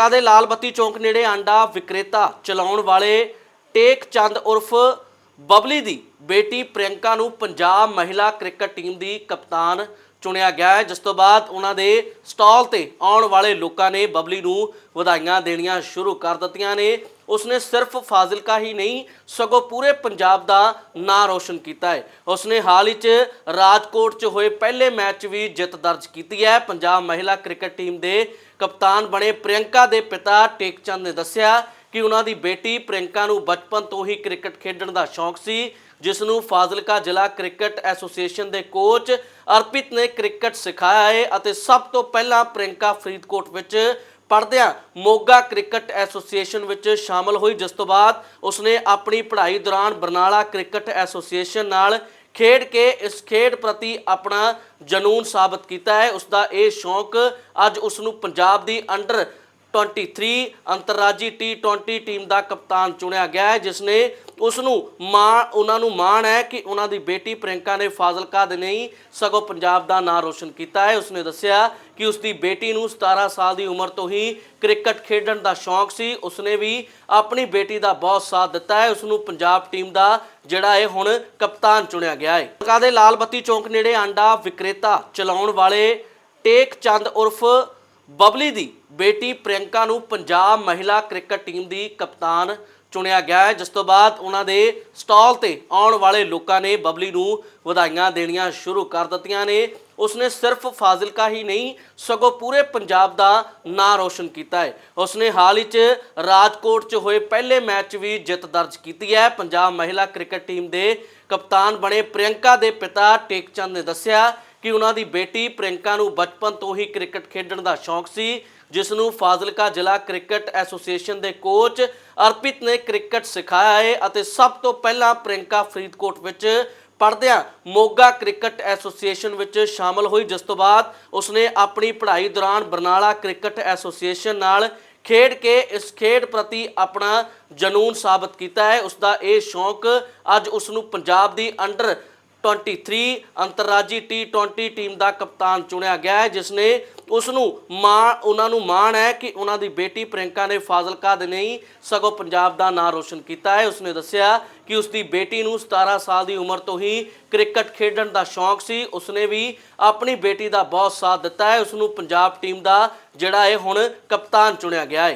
ਬਲਕਾ ਦੇ ਲਾਲ ਬੱਤੀ ਚੌਂਕ ਨੇੜੇ ਆਂਡਾ ਵਿਕਰੇਤਾ ਚਲਾਉਣ ਵਾਲੇ ਟੇਕ ਚੰਦ ਉਰਫ ਬਬਲੀ ਦੀ ਬੇਟੀ ਪ੍ਰਿਯੰਕਾ ਨੂੰ ਪੰਜਾਬ ਮਹਿਲਾ ਕ੍ਰਿਕਟ ਟੀਮ ਦੀ ਕਪਤਾਨ ਚੁਣਿਆ ਗਿਆ ਹੈ। ਜਿਸ ਤੋਂ ਬਾਅਦ ਉਹਨਾਂ ਦੇ ਸਟਾਲ ਤੇ ਆਉਣ ਵਾਲੇ ਲੋਕਾਂ ਨੇ ਬਬਲੀ ਨੂੰ ਵਧਾਈਆਂ ਦੇਣੀਆਂ ਸ਼ੁਰੂ ਕਰ ਦਿੱਤੀਆਂ ਨੇ। ਉਸਨੇ ਸਿਰਫ ਫਾਜ਼ਿਲਕਾ ਹੀ ਨਹੀਂ, ਸਗੋਂ ਪੂਰੇ ਪੰਜਾਬ ਦਾ ਨਾਂ ਰੋਸ਼ਨ ਕੀਤਾ ਹੈ। ਉਸਨੇ ਹਾਲ ਹੀ 'ਚ ਰਾਜਕੋਟ 'ਚ ਹੋਏ ਪਹਿਲੇ ਮੈਚ ਵੀ ਜਿੱਤ ਦਰਜ ਕੀਤੀ ਹੈ। ਪੰਜਾਬ ਮਹਿਲਾ ਕ੍ਰਿਕਟ ਟੀਮ ਦੇ ਕਪਤਾਨ ਬਣੇ ਪ੍ਰਿਯੰਕਾ ਦੇ ਪਿਤਾ ਟੇਕਚੰਦ ਨੇ ਦੱਸਿਆ ਕਿ ਉਹਨਾਂ ਦੀ ਬੇਟੀ ਪ੍ਰਿਯੰਕਾ ਨੂੰ ਬਚਪਨ ਤੋਂ ਹੀ ਕ੍ਰਿਕਟ ਖੇਡਣ ਦਾ ਸ਼ੌਂਕ ਸੀ, ਜਿਸ ਨੂੰ ਫਾਜ਼ਿਲਕਾ ਜ਼ਿਲ੍ਹਾ ਕ੍ਰਿਕਟ ਐਸੋਸੀਏਸ਼ਨ ਦੇ ਕੋਚ ਅਰਪਿਤ ਨੇ ਕ੍ਰਿਕਟ ਸਿਖਾਇਆ ਹੈ ਅਤੇ ਸਭ ਤੋਂ ਪਹਿਲਾਂ ਪ੍ਰਿਯੰਕਾ ਫਰੀਦਕੋਟ ਵਿੱਚ ਪੜ੍ਹਦਿਆਂ ਮੋਗਾ ਕ੍ਰਿਕਟ ਐਸੋਸੀਏਸ਼ਨ ਵਿੱਚ ਸ਼ਾਮਲ ਹੋਈ। ਜਿਸ ਤੋਂ ਬਾਅਦ ਉਸਨੇ ਆਪਣੀ ਪੜ੍ਹਾਈ ਦੌਰਾਨ ਬਰਨਾਲਾ ਕ੍ਰਿਕਟ ਐਸੋਸੀਏਸ਼ਨ ਨਾਲ ਖੇਡ ਕੇ ਇਸ ਖੇਡ ਪ੍ਰਤੀ ਆਪਣਾ ਜਨੂਨ ਸਾਬਤ ਕੀਤਾ ਹੈ। ਉਸ ਦਾ ਇਹ ਸ਼ੌਂਕ ਅੱਜ ਉਸ ਨੂੰ ਪੰਜਾਬ ਦੀ ਅੰਡਰ 23 ਅੰਤਰਰਾਜੀ T20 ਟੀਮ ਦਾ ਕਪਤਾਨ ਚੁਣਿਆ ਗਿਆ ਹੈ ਜਿਸ ਨੇ ਉਸ ਨੂੰ ਮਾਣ ਉਹਨਾਂ ਨੂੰ ਮਾਣ ਹੈ ਕਿ ਉਹਨਾਂ ਦੀ ਬੇਟੀ ਪ੍ਰਿਯੰਕਾ ਨੇ ਫਾਜ਼ਿਲਕਾ ਦੇ ਨਹੀਂ ਸਗੋਂ ਪੰਜਾਬ ਦਾ ਨਾਂ ਰੋਸ਼ਨ ਕੀਤਾ ਹੈ। ਉਸਨੇ ਦੱਸਿਆ ਕਿ ਉਸ ਦੀ ਬੇਟੀ ਨੂੰ 17 ਸਾਲ ਦੀ ਉਮਰ ਤੋਂ ਹੀ ਕ੍ਰਿਕਟ ਖੇਡਣ ਦਾ ਸ਼ੌਂਕ ਸੀ। ਉਸਨੇ ਵੀ ਆਪਣੀ ਬੇਟੀ ਦਾ ਬਹੁਤ ਸਾਥ ਦਿੱਤਾ ਹੈ। ਉਸ ਨੂੰ ਪੰਜਾਬ ਟੀਮ ਦਾ ਜਿਹੜਾ ਇਹ ਹੁਣ ਕਪਤਾਨ ਚੁਣਿਆ ਗਿਆ ਹੈ। ਬਲਕਾ ਦੇ ਲਾਲ ਬੱਤੀ ਚੌਂਕ ਨੇੜੇ ਆਂਡਾ ਵਿਕਰੇਤਾ ਚਲਾਉਣ ਵਾਲੇ ਟੇਕ ਚੰਦ ਉਰਫ ਬਬਲੀ ਦੀ ਬੇਟੀ ਪ੍ਰਿਯੰਕਾ ਨੂੰ ਪੰਜਾਬ ਮਹਿਲਾ ਕ੍ਰਿਕਟ ਟੀਮ ਦੀ ਕਪਤਾਨ ਚੁਣਿਆ ਗਿਆ ਹੈ। ਜਿਸ ਤੋਂ ਬਾਅਦ ਉਹਨਾਂ ਦੇ ਸਟਾਲ ਤੇ ਆਉਣ ਵਾਲੇ ਲੋਕਾਂ ਨੇ ਬਬਲੀ ਨੂੰ ਵਧਾਈਆਂ ਦੇਣੀਆਂ ਸ਼ੁਰੂ ਕਰ ਦਿੱਤੀਆਂ ਨੇ। ਉਸਨੇ ਸਿਰਫ ਫਾਜ਼ਿਲਕਾ ਹੀ ਨਹੀਂ, ਸਗੋਂ ਪੂਰੇ ਪੰਜਾਬ ਦਾ ਨਾਂ ਰੋਸ਼ਨ ਕੀਤਾ ਹੈ। ਉਸਨੇ ਹਾਲ ਹੀ 'ਚ ਰਾਜਕੋਟ 'ਚ ਹੋਏ ਪਹਿਲੇ ਮੈਚ ਵੀ ਜਿੱਤ ਦਰਜ ਕੀਤੀ ਹੈ। ਪੰਜਾਬ ਮਹਿਲਾ ਕ੍ਰਿਕਟ ਟੀਮ ਦੇ ਕਪਤਾਨ ਬਣੇ ਪ੍ਰਿਯੰਕਾ ਦੇ ਪਿਤਾ ਟੇਕਚੰਦ ਨੇ ਦੱਸਿਆ ਕਿ ਉਹਨਾਂ ਦੀ ਬੇਟੀ ਪ੍ਰਿਯੰਕਾ ਨੂੰ ਬਚਪਨ ਤੋਂ ਹੀ ਕ੍ਰਿਕਟ ਖੇਡਣ ਦਾ ਸ਼ੌਂਕ ਸੀ। ਜਿਸ ਨੂੰ ਫਾਜ਼ਿਲਕਾ ਜ਼ਿਲ੍ਹਾ ਕ੍ਰਿਕਟ ਐਸੋਸੀਏਸ਼ਨ ਦੇ ਕੋਚ ਅਰਪਿਤ ਨੇ ਕ੍ਰਿਕਟ ਸਿਖਾਇਆ ਹੈ ਅਤੇ ਸਭ ਤੋਂ ਪਹਿਲਾਂ ਪ੍ਰਿਯੰਕਾ ਫਰੀਦਕੋਟ ਵਿੱਚ ਪੜ੍ਹਦਿਆਂ ਮੋਗਾ ਕ੍ਰਿਕਟ ਐਸੋਸੀਏਸ਼ਨ ਵਿੱਚ ਸ਼ਾਮਲ ਹੋਈ। ਜਿਸ ਤੋਂ ਬਾਅਦ ਉਸਨੇ ਆਪਣੀ ਪੜ੍ਹਾਈ ਦੌਰਾਨ ਬਰਨਾਲਾ ਕ੍ਰਿਕਟ ਐਸੋਸੀਏਸ਼ਨ ਨਾਲ ਖੇਡ ਕੇ ਇਸ ਖੇਡ ਪ੍ਰਤੀ ਆਪਣਾ ਜਨੂਨ ਸਾਬਤ ਕੀਤਾ ਹੈ। ਉਸ ਦਾ ਇਹ ਸ਼ੌਂਕ ਅੱਜ ਉਸ ਨੂੰ ਪੰਜਾਬ ਦੀ ਅੰਡਰ 23 ਅੰਤਰਰਾਜੀ T20 ਟੀਮ ਦਾ ਕਪਤਾਨ ਚੁਣਿਆ ਗਿਆ ਹੈ ਜਿਸ ਨੇ ਉਸ ਨੂੰ ਮਾਣ ਉਹਨਾਂ ਨੂੰ ਮਾਣ ਹੈ ਕਿ ਉਹਨਾਂ ਦੀ ਬੇਟੀ ਪ੍ਰਿਯੰਕਾ ਨੇ ਫਾਜ਼ਿਲਕਾ ਦੇ ਨਹੀਂ ਸਗੋਂ ਪੰਜਾਬ ਦਾ ਨਾਂ ਰੋਸ਼ਨ ਕੀਤਾ ਹੈ। ਉਸਨੇ ਦੱਸਿਆ ਕਿ ਉਸ ਦੀ ਬੇਟੀ ਨੂੰ 17 ਸਾਲ ਦੀ ਉਮਰ ਤੋਂ ਹੀ ਕ੍ਰਿਕਟ ਖੇਡਣ ਦਾ ਸ਼ੌਂਕ ਸੀ। ਉਸਨੇ ਵੀ ਆਪਣੀ ਬੇਟੀ ਦਾ ਬਹੁਤ ਸਾਥ ਦਿੱਤਾ ਹੈ। ਉਸ ਨੂੰ ਪੰਜਾਬ ਟੀਮ ਦਾ ਜਿਹੜਾ ਇਹ ਹੁਣ ਕਪਤਾਨ ਚੁਣਿਆ ਗਿਆ ਹੈ।